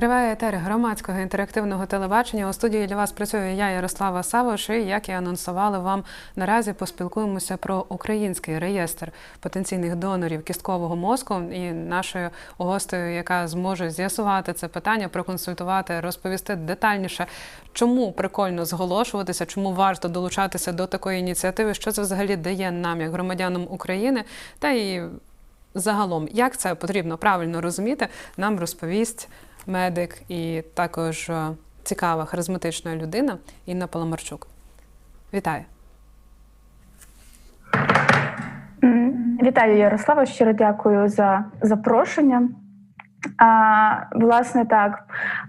Триває етер громадського інтерактивного телебачення. У студії для вас працює я, Ярослава Савош, і як і анонсували вам наразі поспілкуємося про український реєстр потенційних донорів кісткового мозку. І нашою гостею, яка зможе з'ясувати це питання, проконсультувати, розповісти детальніше, чому прикольно зголошуватися, чому варто долучатися до такої ініціативи, що це взагалі дає нам, як громадянам України, та і загалом, як це потрібно правильно розуміти, нам розповість медик і також е, цікава харизматична людина Інна Паламарчук. Вітаю! Вітаю, Ярослава. Щиро дякую за запрошення. А, власне, так,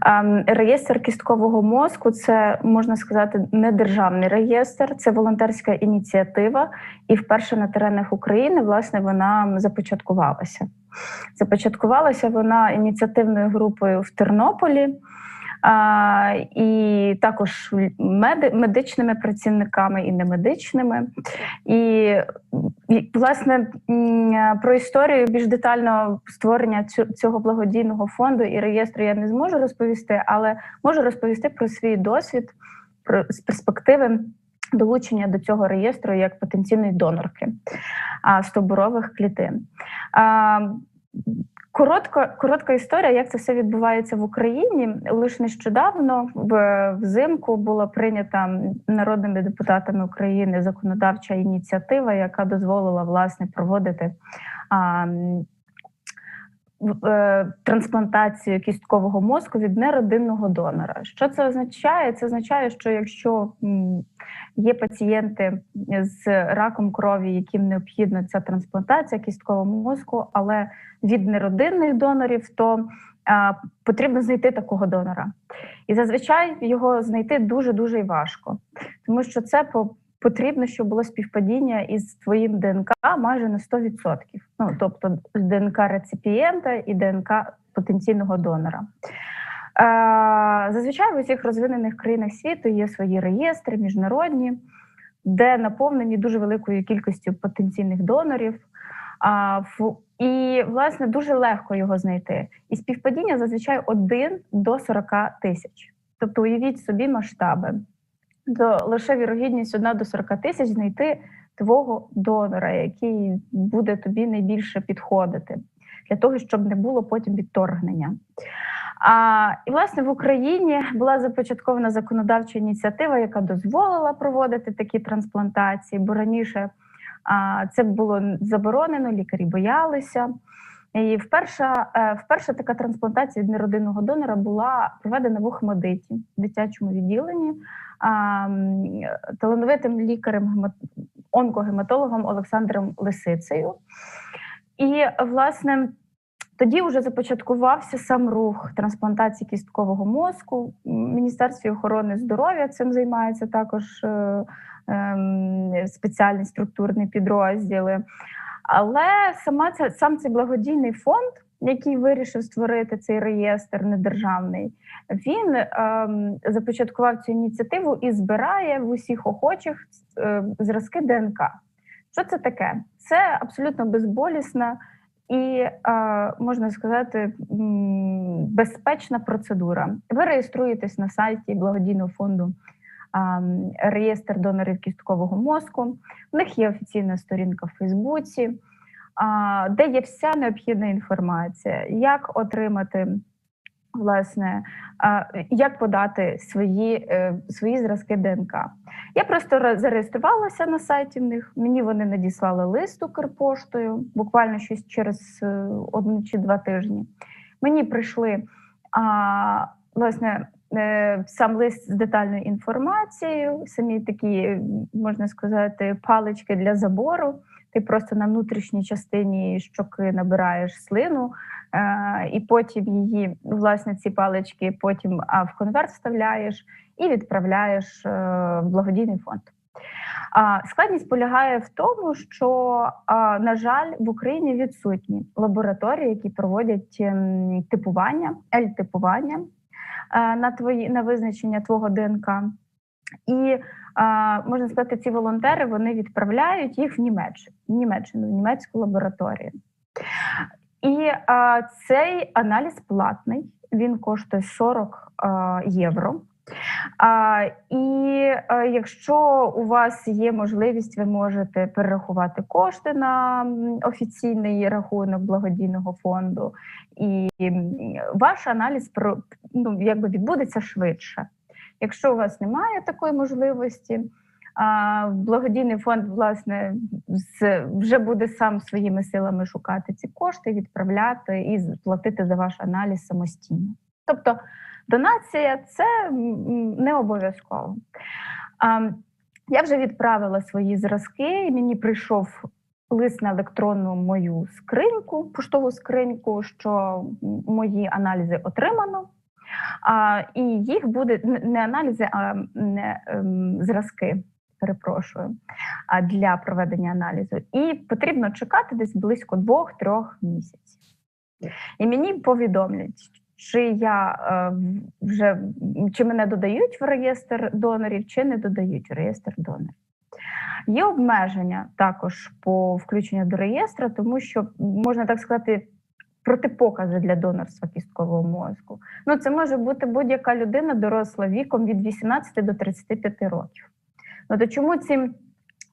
ем, реєстр кісткового мозку це можна сказати не державний реєстр, це волонтерська ініціатива. І вперше на теренах України власне вона започаткувалася. Започаткувалася вона ініціативною групою в Тернополі. І також меди, медичними працівниками і немедичними. І, власне про історію більш детально створення цього благодійного фонду і реєстру я не зможу розповісти, але можу розповісти про свій досвід про з перспективи долучення до цього реєстру як потенційної донорки а, стовбурових клітин. А, Коротка, коротка історія, як це все відбувається в Україні. Лише нещодавно, взимку, була прийнята народними депутатами України законодавча ініціатива, яка дозволила власне проводити а, трансплантацію кісткового мозку від неродинного донора. Що це означає? Це означає, що якщо є пацієнти з раком крові, яким необхідна ця трансплантація кісткового мозку, але від неродинних донорів, то потрібно знайти такого донора. І зазвичай його знайти дуже дуже важко, тому що це. Потрібно, щоб було співпадіння із твоїм ДНК майже на 100%. Ну тобто ДНК реципієнта і ДНК потенційного донора. Е, зазвичай в усіх розвинених країнах світу є свої реєстри міжнародні, де наповнені дуже великою кількістю потенційних донорів. І, власне, дуже легко його знайти. І співпадіння зазвичай 1 до 40 тисяч. Тобто, уявіть собі масштаби. То лише вірогідність 1 до 40 тисяч знайти твого донора, який буде тобі найбільше підходити, для того, щоб не було потім відторгнення. А, і власне в Україні була започаткована законодавча ініціатива, яка дозволила проводити такі трансплантації, бо раніше а, це було заборонено, лікарі боялися. І вперше, е, вперше така трансплантація від неродинного донора була проведена в Охмадиті, в дитячому відділенні талановитим лікарем онкогематологом Олександром Лисицею. І власне тоді вже започаткувався сам рух трансплантації кісткового мозку. Міністерстві охорони здоров'я цим займається також е, ем, спеціальні структурні підрозділи. Але сама ця сам цей благодійний фонд, який вирішив створити цей реєстр недержавний, він ем, започаткував цю ініціативу і збирає в усіх охочих е, зразки ДНК. Що це таке? Це абсолютно безболісна і е, можна сказати безпечна процедура. Ви реєструєтесь на сайті благодійного фонду реєстр донорів кісткового мозку. В них є офіційна сторінка в Фейсбуці, де є вся необхідна інформація, як отримати. Власне, як подати свої, е, свої зразки ДНК. Я просто зареєструвалася на сайті в них. Мені вони надіслали лист Укрпоштою, буквально щось через е, один чи два тижні. Мені прийшли власне сам лист з детальною інформацією, самі такі, е, можна сказати, палички для забору. Ти просто на внутрішній частині щоки набираєш слину, е, і потім її, власне, ці палички потім а, в конверт вставляєш і відправляєш е, в благодійний фонд. А, складність полягає в тому, що, на жаль, в Україні відсутні лабораторії, які проводять ем, типування, L-типування е, на твої на визначення твого ДНК. І можна сказати, ці волонтери вони відправляють їх в Німеччину, в Німеччину, в німецьку лабораторію. І цей аналіз платний. він коштує 40 е, євро. І е, якщо у вас є можливість, ви можете перерахувати кошти на офіційний рахунок благодійного фонду, і ваш аналіз ну, якби відбудеться швидше. Якщо у вас немає такої можливості, благодійний фонд власне вже буде сам своїми силами шукати ці кошти, відправляти і платити за ваш аналіз самостійно. Тобто донація це не обов'язково. Я вже відправила свої зразки, і мені прийшов лист на електронну мою скриньку, поштову скриньку, що мої аналізи отримано. А, і їх буде не аналізи, а не ем, зразки. Перепрошую, а для проведення аналізу. І потрібно чекати десь близько двох-трьох місяців. І мені повідомлять, чи я е, вже чи мене додають в реєстр донорів, чи не додають в реєстр донорів. Є обмеження також по включенню до реєстру, тому що можна так сказати. Протипокази для донорства кісткового мозку. Ну, це може бути будь-яка людина доросла віком від 18 до 35 років. Ну то чому ці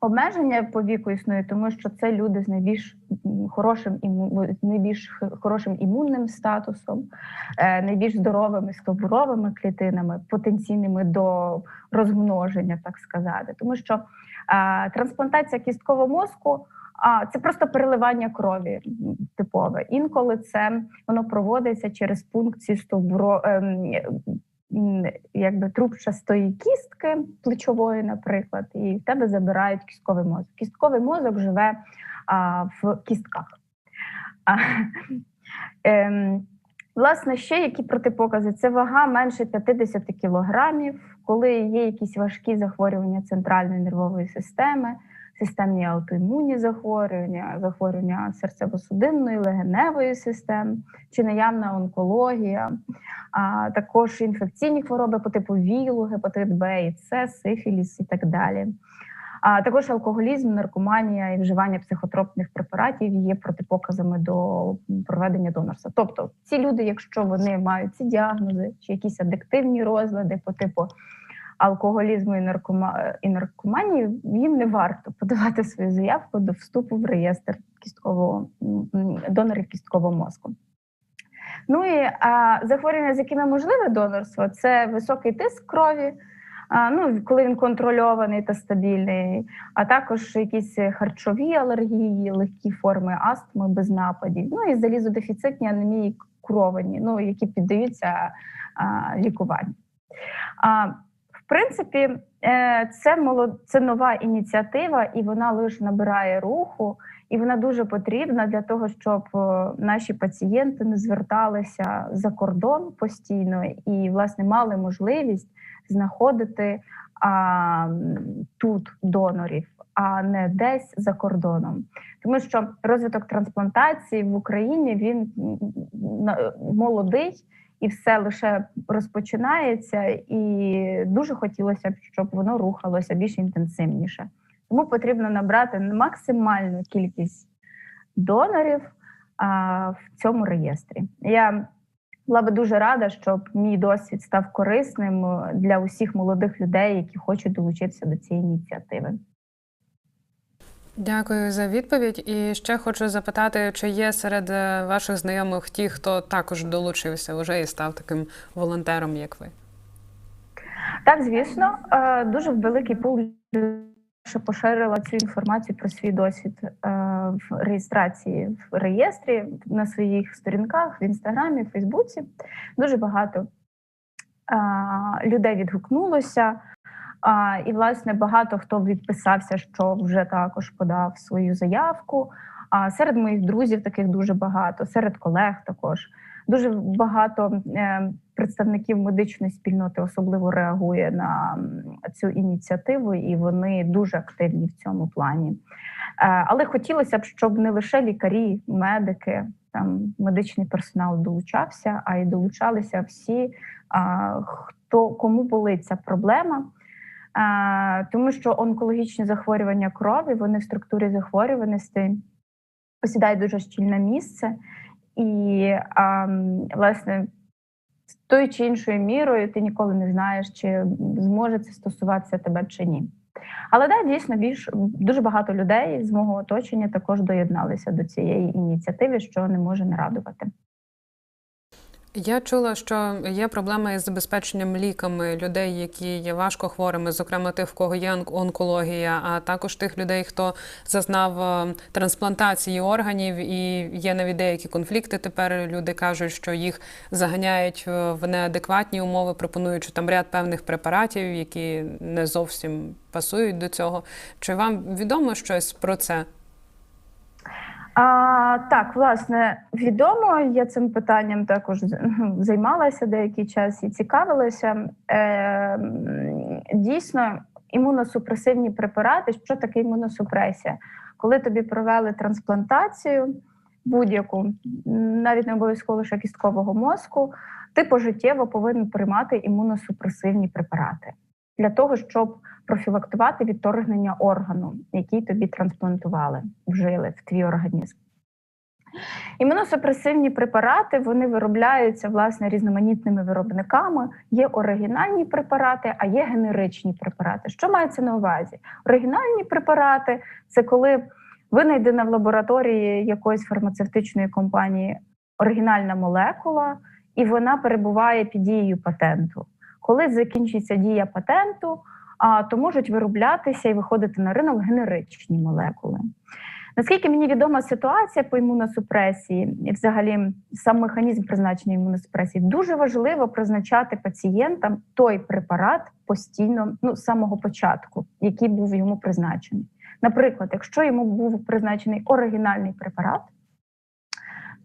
обмеження по віку існують? Тому що це люди з найбільш хорошим іму... з найбільш хорошим імунним статусом, е, найбільш здоровими стовбуровими клітинами, потенційними до розмноження, так сказати. Тому що е, трансплантація кісткового мозку. А це просто переливання крові типове. Інколи це воно проводиться через пункцію стовбуро, ем, якби трубчастої кістки плечової, наприклад, і в тебе забирають кістковий мозок. Кістковий мозок живе а, в кістках. А, ем, Власне, ще які протипокази? Це вага менше 50 кілограмів, коли є якісь важкі захворювання центральної нервової системи, системні аутоімунні захворювання, захворювання серцево-судинної, легеневої системи, чи наявна онкологія, а також інфекційні хвороби по типу ВІЛу, гепатит Б і С, сифіліс і так далі. А також алкоголізм, наркоманія і вживання психотропних препаратів є протипоказами до проведення донорства. Тобто, ці люди, якщо вони мають ці діагнози чи якісь адиктивні розлади по типу алкоголізму і, наркома... і наркоманії, їм не варто подавати свою заявку до вступу в реєстр кісткового донорів кісткового мозку. Ну і а, захворювання, з якими можливе донорство, це високий тиск крові, ну, коли він контрольований та стабільний, а також якісь харчові алергії, легкі форми астми без нападів, ну і залізодефіцитні анемії керовані, ну, які піддаються а, лікуванню. А, в принципі, е, це молод... це нова ініціатива, і вона лише набирає руху, і вона дуже потрібна для того, щоб е, наші пацієнти не зверталися за кордон постійно і, власне, мали можливість знаходити а, тут донорів, а не десь за кордоном. Тому що розвиток трансплантації в Україні він молодий і все лише розпочинається, і дуже хотілося б, щоб воно рухалося більш інтенсивніше. Тому потрібно набрати максимальну кількість донорів а, в цьому реєстрі. Я була би дуже рада, щоб мій досвід став корисним е, для усіх молодих людей, які хочуть долучитися до цієї ініціативи. Дякую за відповідь. І ще хочу запитати, чи є серед е, ваших знайомих ті, хто також долучився вже і став таким волонтером, як ви? Так, звісно, е, дуже великий пул що поширила цю інформацію про свій досвід е, в реєстрації в реєстрі на своїх сторінках в інстаграмі, в Фейсбуці. Дуже багато е, людей відгукнулося. А, і, власне, багато хто відписався, що вже також подав свою заявку. А серед моїх друзів таких дуже багато, серед колег також. Дуже багато е, представників медичної спільноти особливо реагує на цю ініціативу, і вони дуже активні в цьому плані. Е, але хотілося б, щоб не лише лікарі, медики, там медичний персонал долучався, а й долучалися всі, а, хто кому болить ця проблема. Тому що онкологічні захворювання крові вони в структурі захворюваності посідають дуже щільне місце, і власне тою чи іншою мірою ти ніколи не знаєш, чи зможе це стосуватися тебе чи ні. Але да, дійсно більш дуже багато людей з мого оточення також доєдналися до цієї ініціативи, що не може не радувати. Я чула, що є проблема із забезпеченням ліками людей, які є важко хворими, зокрема тих, в кого є онкологія, а також тих людей, хто зазнав е, трансплантації органів, і є навіть деякі конфлікти. Тепер люди кажуть, що їх заганяють е, в неадекватні умови, пропонуючи там ряд певних препаратів, які не зовсім пасують до цього. Чи вам відомо щось про це? А, так, власне, відомо, я цим питанням також займалася деякий час і цікавилася. Е, дійсно, імуносупресивні препарати. Що таке імуносупресія? Коли тобі провели трансплантацію будь-яку, навіть не обов'язково лише кісткового мозку, ти пожиттєво повинен приймати імуносупресивні препарати для того, щоб профілактувати відторгнення органу, який тобі трансплантували, вжили в твій організм. Імуносупресивні препарати вони виробляються власне різноманітними виробниками. Є оригінальні препарати, а є генеричні препарати. Що мається на увазі? Оригінальні препарати це коли винайдена в лабораторії якоїсь фармацевтичної компанії оригінальна молекула, і вона перебуває під дією патенту. Коли закінчиться дія патенту, то можуть вироблятися і виходити на ринок генеричні молекули. Наскільки мені відома ситуація по імуносупресії, і взагалі сам механізм призначення імуносупресії, дуже важливо призначати пацієнтам той препарат постійно, ну з самого початку, який був йому призначений. Наприклад, якщо йому був призначений оригінальний препарат,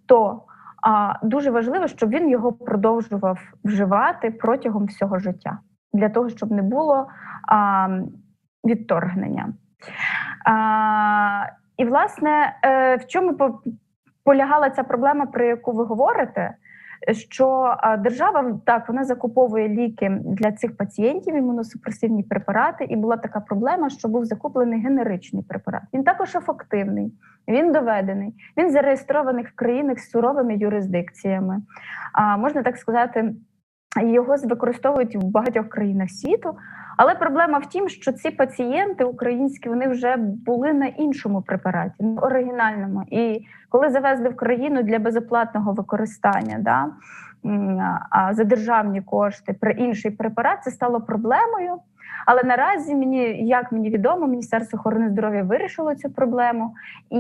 то а, дуже важливо, щоб він його продовжував вживати протягом всього життя, для того, щоб не було а, відторгнення. А, і, власне, е, в чому полягала ця проблема, про яку ви говорите? Що держава так вона закуповує ліки для цих пацієнтів, імуносупресивні препарати, і була така проблема, що був закуплений генеричний препарат. Він також ефективний, він доведений, він зареєстрований в країнах з суровими юрисдикціями. А можна так сказати, його використовують в багатьох країнах світу. Але проблема в тім, що ці пацієнти українські вони вже були на іншому препараті, на оригінальному. І коли завезли в країну для безоплатного використання, да, а за державні кошти при інший препарат, це стало проблемою. Але наразі мені, як мені відомо, Міністерство охорони здоров'я вирішило цю проблему, і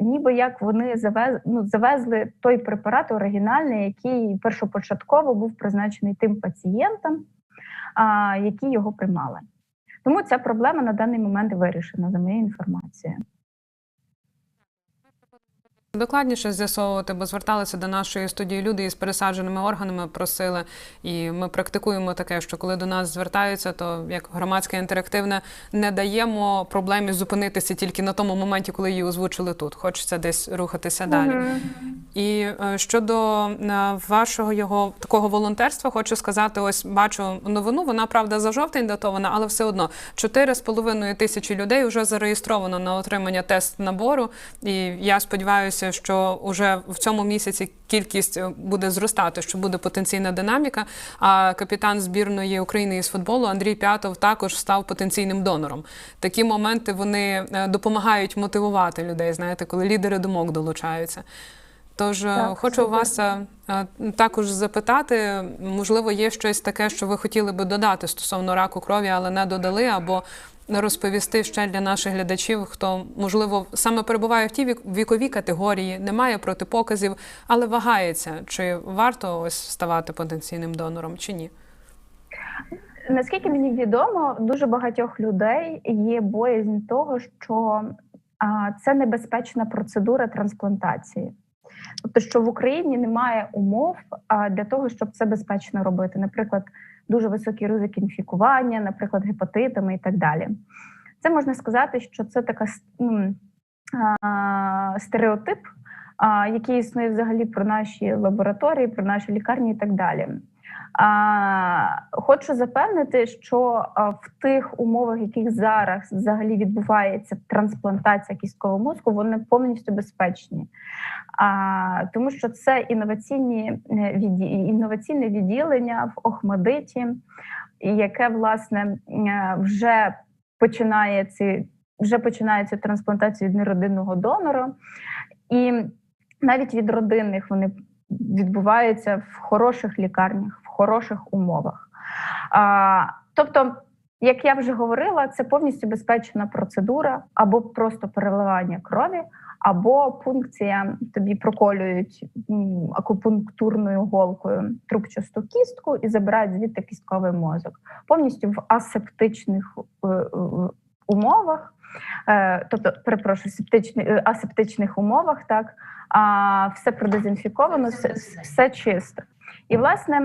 ніби як вони завезли, ну, завезли той препарат оригінальний, який першопочатково був призначений тим пацієнтам, а, які його приймали. Тому ця проблема на даний момент вирішена, за моєю інформацією. Докладніше з'ясовувати, бо зверталися до нашої студії люди із пересадженими органами, просили, і ми практикуємо таке, що коли до нас звертаються, то як громадське інтерактивне не даємо проблемі зупинитися тільки на тому моменті, коли її озвучили тут. Хочеться десь рухатися далі. І е, щодо е, вашого його такого волонтерства, хочу сказати: ось бачу новину. Вона правда за жовтень датована, але все одно 4,5 тисячі людей вже зареєстровано на отримання тест набору. І я сподіваюся, що вже в цьому місяці кількість е, буде зростати, що буде потенційна динаміка. А капітан збірної України із футболу Андрій П'ятов також став потенційним донором. Такі моменти вони е, допомагають мотивувати людей. Знаєте, коли лідери думок долучаються. Тож е, Так, хочу це вас також запитати, можливо, є щось таке, що ви хотіли би додати стосовно раку крові, але не додали, або розповісти ще для наших глядачів, хто можливо саме перебуває в тій вік- віковій категорії, не має протипоказів, але вагається, чи варто ось ставати потенційним донором, чи ні? Наскільки мені відомо, дуже багатьох людей є боязнь того, що це небезпечна процедура трансплантації. Тобто, що в Україні немає умов для того, щоб це безпечно робити. Наприклад, дуже високий ризик інфікування, наприклад, гепатитами і так далі. Це можна сказати, що це така ну, стереотип, який існує взагалі про наші лабораторії, про наші лікарні і так далі. Хочу запевнити, що в тих умовах, яких зараз взагалі відбувається трансплантація кісткового мозку, вони повністю безпечні. А, тому що це інноваційні е, інноваційне відділення в Охмадиті, яке власне е, вже починає ці вже починає цю трансплантацію від неродинного донора, і навіть від родинних вони відбуваються в хороших лікарнях, в хороших умовах. А, тобто, як я вже говорила, це повністю безпечна процедура або просто переливання крові, або пункція тобі проколюють акупунктурною голкою трубчасту кістку і забирають звідти кістковий мозок, повністю в асептичних е, е, умовах. Е, Тобто, перепрошую, септичні, е, асептичних умовах, так а, все продезінфіковано, все, все чисто. І, власне,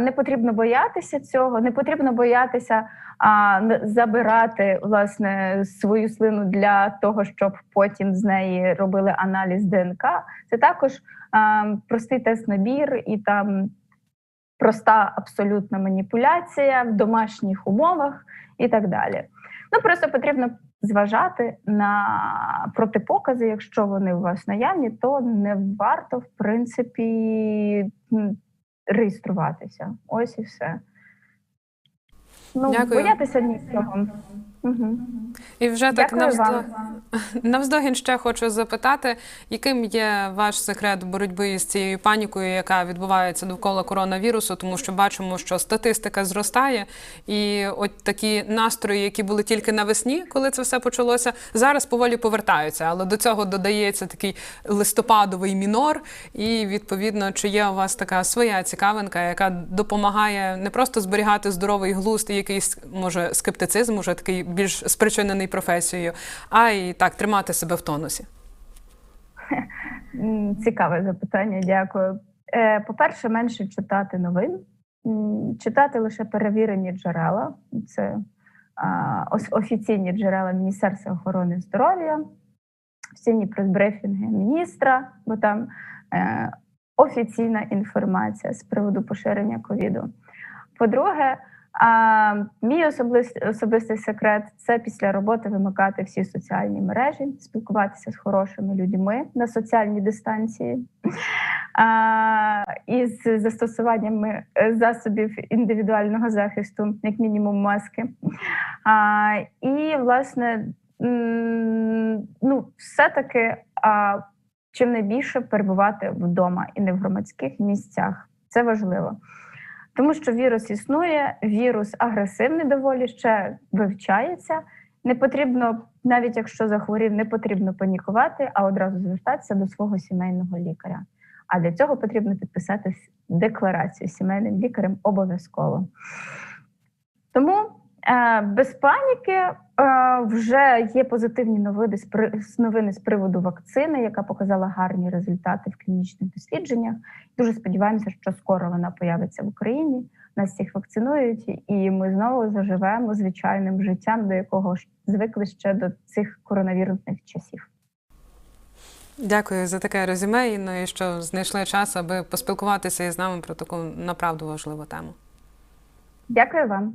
не потрібно боятися цього, не потрібно боятися а, забирати власне свою слину для того, щоб потім з неї робили аналіз ДНК. Це також а, простий тест-набір і там проста абсолютна маніпуляція в домашніх умовах і так далі. Ну просто потрібно зважати на протипокази. Якщо вони у вас наявні, то не варто в принципі реєструватися. Ось і все. Ну, Дякую. боятися нічого. Угу. І вже так навздо... навздогін ще хочу запитати, яким є ваш секрет боротьби з цією панікою, яка відбувається довкола коронавірусу, тому що бачимо, що статистика зростає, і от такі настрої, які були тільки навесні, коли це все почалося, зараз поволі повертаються. Але до цього додається такий листопадовий мінор. І відповідно, чи є у вас така своя цікавинка, яка допомагає не просто зберігати здоровий глузд і якийсь може скептицизм, уже такий більш спричинений професією, а й так тримати себе в тонусі. Цікаве запитання, дякую. Е, По-перше, менше читати новин, читати лише перевірені джерела. Це офіційні джерела Міністерства охорони здоров'я, офіційні прес-брифінги міністра, бо там е, офіційна інформація з приводу поширення ковіду. По-друге, а, мій особистий, особистий секрет це після роботи вимикати всі соціальні мережі, спілкуватися з хорошими людьми на соціальній дистанції. А, із застосуванням е, засобів індивідуального захисту, як мінімум маски. А, і, власне, ну, все-таки а, чим найбільше перебувати вдома і не в громадських місцях. Це важливо. Тому що вірус існує, вірус агресивний доволі ще вивчається. Не потрібно, навіть якщо захворів, не потрібно панікувати, а одразу звертатися до свого сімейного лікаря. А для цього потрібно підписати декларацію сімейним лікарем обов'язково. Тому без паніки е, вже є позитивні новини з, новини з приводу вакцини, яка показала гарні результати в клінічних дослідженнях. Дуже сподіваємося, що скоро вона появиться в Україні. Нас всіх вакцинують, і ми знову заживемо звичайним життям, до якого звикли ще до цих коронавірусних часів. Дякую за таке резюме, Інно, і що знайшли час, аби поспілкуватися із нами про таку направду важливу тему. Дякую вам.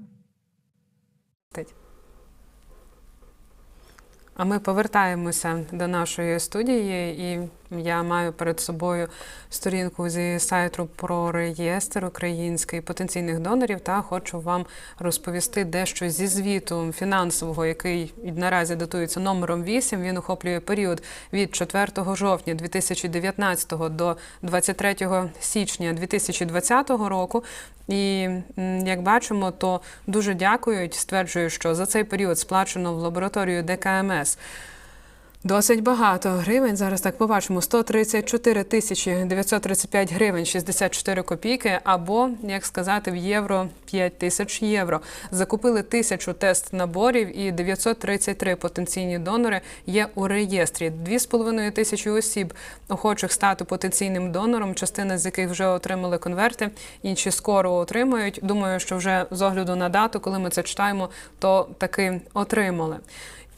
А ми повертаємося до нашої студії, і я маю перед собою сторінку зі сайту про реєстр український потенційних донорів. Та хочу вам розповісти дещо зі звіту фінансового, який наразі датується номером 8. Він охоплює період від 4 жовтня 2019 до 23 січня 2020 року. І як бачимо, то дуже дякують. Стверджують, що за цей період сплачено в лабораторію ДКМС. Досить багато гривень. Зараз так побачимо: 134 тисячі 935 гривень 64 копійки, або як сказати, в євро 5 тисяч євро. Закупили тисячу тест наборів і 933 потенційні донори є у реєстрі. 2,5 тисячі осіб охочих стати потенційним донором, частина з яких вже отримали конверти, інші скоро отримають. Думаю, що вже з огляду на дату, коли ми це читаємо, то таки отримали.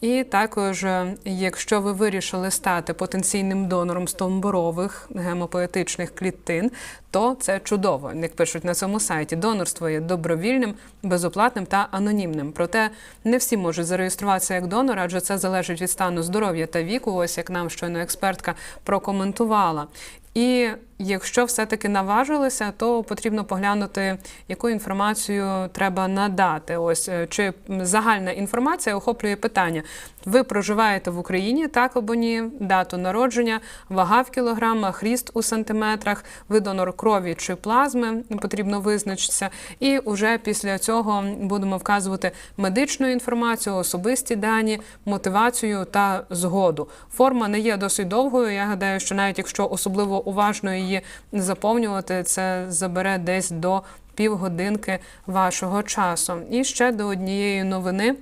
І також, е, якщо ви вирішили стати потенційним донором стомборових гемопоетичних клітин, то це чудово. Як пишуть на цьому сайті, донорство є добровільним, безоплатним та анонімним. Проте не всі можуть зареєструватися як донор, адже це залежить від стану здоров'я та віку. Ось як нам щойно експертка прокоментувала. І якщо все-таки наважилися, то потрібно поглянути, яку інформацію треба надати. Ось е, чи загальна інформація охоплює питання: ви проживаєте в Україні, так або ні, дату народження, вага в кілограмах, ріст у сантиметрах, ви донор крові чи плазми, потрібно визначитися. І вже після цього будемо вказувати медичну інформацію, особисті дані, мотивацію та згоду. Форма не є досить довгою. Я гадаю, що навіть якщо особливо уважно її заповнювати, це забере десь до півгодинки вашого часу. І ще до однієї новини.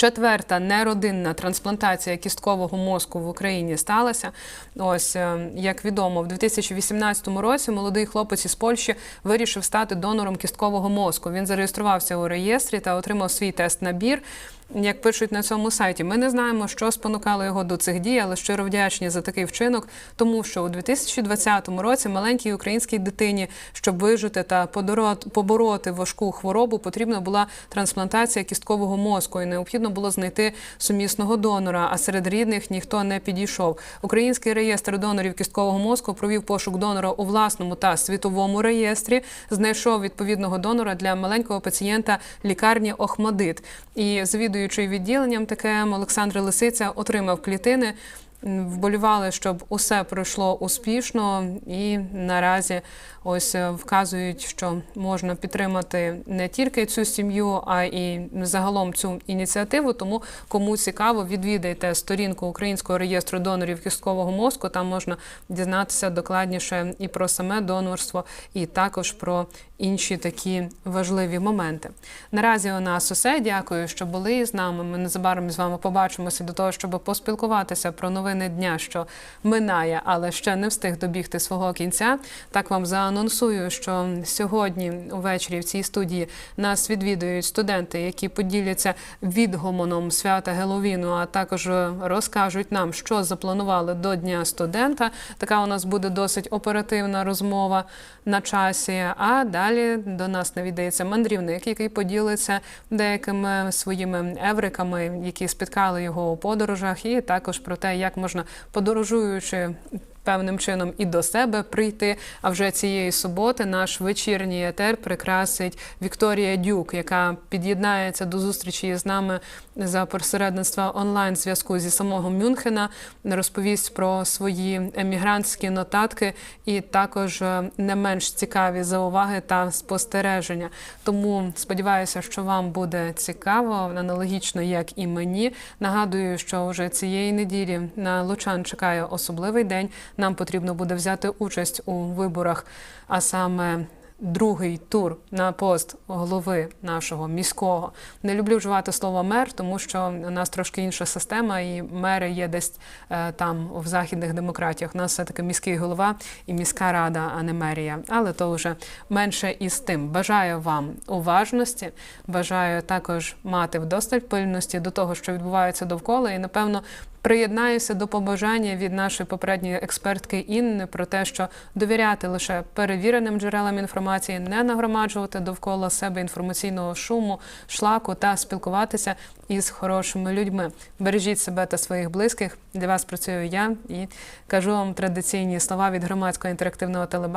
Четверта неродинна трансплантація кісткового мозку в Україні сталася. Ось е, як відомо, в 2018 році молодий хлопець із Польщі вирішив стати донором кісткового мозку. Він зареєструвався у реєстрі та отримав свій тест набір. Як пишуть на цьому сайті, ми не знаємо, що спонукало його до цих дій, але щиро вдячні за такий вчинок, тому що у 2020 році маленькій українській дитині, щоб вижити та побороти важку хворобу, потрібна була трансплантація кісткового мозку, і необхідно було знайти сумісного донора. А серед рідних ніхто не підійшов. Український реєстр донорів кісткового мозку провів пошук донора у власному та світовому реєстрі. Знайшов відповідного донора для маленького пацієнта лікарні Охмадит. І завідуючий відділенням ТКМ Олександр Лисиця отримав клітини. Вболівали, щоб усе пройшло успішно, і наразі ось е, вказують, що можна підтримати не тільки цю сім'ю, а і загалом цю ініціативу. Тому кому цікаво, відвідайте сторінку Українського реєстру донорів кісткового мозку. Там можна дізнатися докладніше і про саме донорство, і також про інші такі важливі моменти. Наразі у нас усе. Дякую, що були з нами. Ми незабаром з вами побачимося до того, щоб поспілкуватися про новини дня, що минає, але ще не встиг добігти свого кінця. Так вам заанонсую, що сьогодні увечері в цій студії нас відвідують студенти, які поділяться відгомоном свята Геловіну, а також розкажуть нам, що запланували до Дня студента. Така у нас буде досить оперативна розмова на часі. А далі до нас навідається мандрівник, який поділиться деякими своїми евриками, які спіткали його у подорожах, і також про те, як можна подорожуючи. Певним чином і до себе прийти. А вже цієї суботи наш вечірній етер прикрасить Вікторія Дюк, яка під'єднається до зустрічі з нами за посередництва онлайн зв'язку зі самого Мюнхена, розповість про свої емігрантські нотатки і також е, не менш цікаві зауваги та спостереження. Тому сподіваюся, що вам буде цікаво, аналогічно як і мені. Нагадую, що вже цієї неділі на Лучан чекає особливий день. Нам потрібно буде взяти участь у виборах, а саме другий тур на пост голови нашого міського. Не люблю вживати слово мер, тому що у нас трошки інша система, і мери є десь е, там в західних демократіях. У нас все таки міський голова і міська рада, а не мерія. Але то вже менше із тим. Бажаю вам уважності, бажаю також мати вдосталь пильності до того, що відбувається довкола, і напевно. Приєднаюся до побажання від нашої попередньої експертки Інни про те, що довіряти лише перевіреним джерелам інформації, не нагромаджувати довкола себе інформаційного шуму, шлаку та спілкуватися із хорошими людьми. Бережіть себе та своїх близьких. Для вас працюю я і кажу вам традиційні слова від громадського інтерактивного телебачення.